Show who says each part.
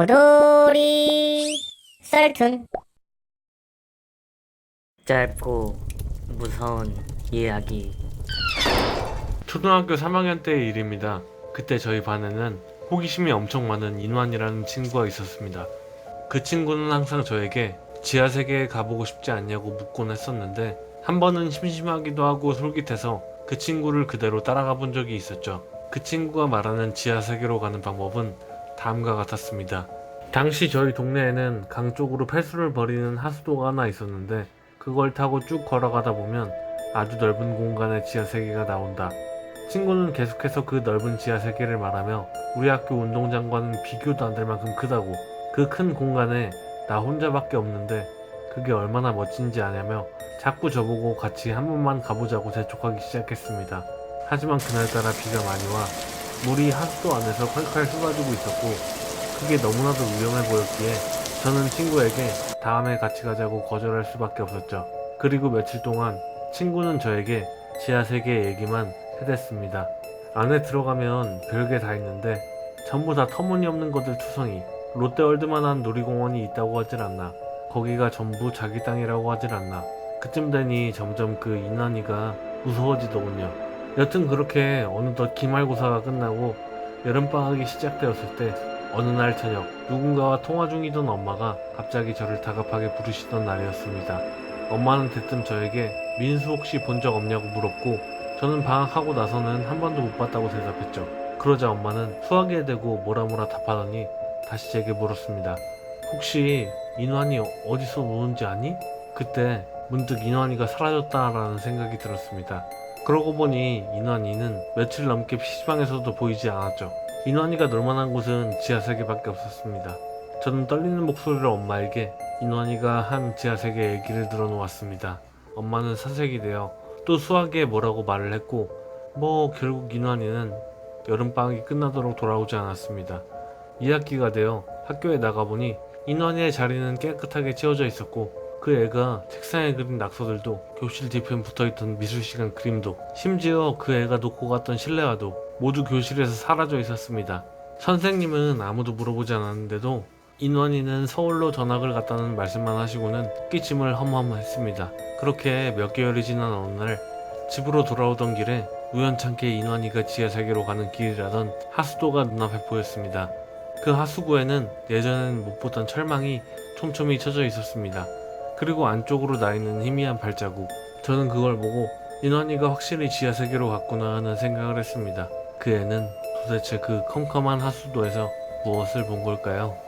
Speaker 1: 호돌이 썰툰
Speaker 2: 짧고 무서운 이야기.
Speaker 3: 초등학교 3학년 때의 일입니다. 그때 저희 반에는 호기심이 엄청 많은 인환이라는 친구가 있었습니다. 그 친구는 항상 저에게 지하 세계에 가보고 싶지 않냐고 묻곤 했었는데 한 번은 심심하기도 하고 솔깃해서 그 친구를 그대로 따라가 본 적이 있었죠. 그 친구가 말하는 지하 세계로 가는 방법은 다음과 같았습니다. 당시 저희 동네에는 강 쪽으로 폐수를 버리는 하수도가 하나 있었는데 그걸 타고 쭉 걸어가다 보면 아주 넓은 공간의 지하 세계가 나온다. 친구는 계속해서 그 넓은 지하 세계를 말하며 우리 학교 운동장과는 비교도 안 될 만큼 크다고 그 큰 공간에 나 혼자밖에 없는데 그게 얼마나 멋진지 아냐며 자꾸 저보고 같이 한 번만 가보자고 재촉하기 시작했습니다. 하지만 그날따라 비가 많이 와 물이 하수도 안에서 콸콸 쏟아지고 있었고 그게 너무나도 위험해 보였기에 저는 친구에게 다음에 같이 가자고 거절할 수밖에 없었죠. 그리고 며칠 동안 친구는 저에게 지하 세계 얘기만 해댔습니다. 안에 들어가면 별게 다 있는데 전부 다 터무니없는 것들 투성이 롯데월드만한 놀이공원이 있다고 하질 않나 거기가 전부 자기 땅이라고 하질 않나 그쯤 되니 점점 그 인환이가 무서워지더군요. 여튼 그렇게 어느덧 기말고사가 끝나고 여름방학이 시작되었을 때 어느 날 저녁 누군가와 통화 중이던 엄마가 갑자기 저를 다급하게 부르시던 날이었습니다. 엄마는 대뜸 저에게 민수 혹시 본 적 없냐고 물었고 저는 방학하고 나서는 한 번도 못 봤다고 대답했죠. 그러자 엄마는 수학에 대고 뭐라 뭐라 답하더니 다시 제게 물었습니다. 혹시 인환이 어디서 노는지 아니? 그때 문득 인환이가 사라졌다라는 생각이 들었습니다. 그러고 보니 인환이는 며칠 넘게 PC방에서도 보이지 않았죠. 인환이가 놀만한 곳은 지하세계밖에 없었습니다. 저는 떨리는 목소리로 엄마에게 인환이가 한 지하세계 얘기를 들어놓았습니다. 엄마는 사색이 되어 또 수학에 뭐라고 말을 했고 뭐 결국 인환이는 여름방학이 끝나도록 돌아오지 않았습니다. 2학기가 되어 학교에 나가보니 인환이의 자리는 깨끗하게 치워져 있었고 그 애가 책상에 그린 낙서들도 교실 뒤편 붙어있던 미술시간 그림도 심지어 그 애가 놓고 갔던 실내화도 모두 교실에서 사라져 있었습니다. 선생님은 아무도 물어보지 않았는데도 인원이는 서울로 전학을 갔다는 말씀만 하시고는 끼침을 허무허무했습니다. 그렇게 몇 개월이 지난 어느 날 집으로 돌아오던 길에 우연찮게 인원이가 지하세계로 가는 길이라던 하수도가 눈앞에 보였습니다. 그 하수구에는 예전엔 못 보던 철망이 촘촘히 쳐져 있었습니다. 그리고 안쪽으로 나 있는 희미한 발자국. 저는 그걸 보고 인원이가 확실히 지하 세계로 갔구나 하는 생각을 했습니다. 그 애는 도대체 그 컴컴한 하수도에서 무엇을 본 걸까요?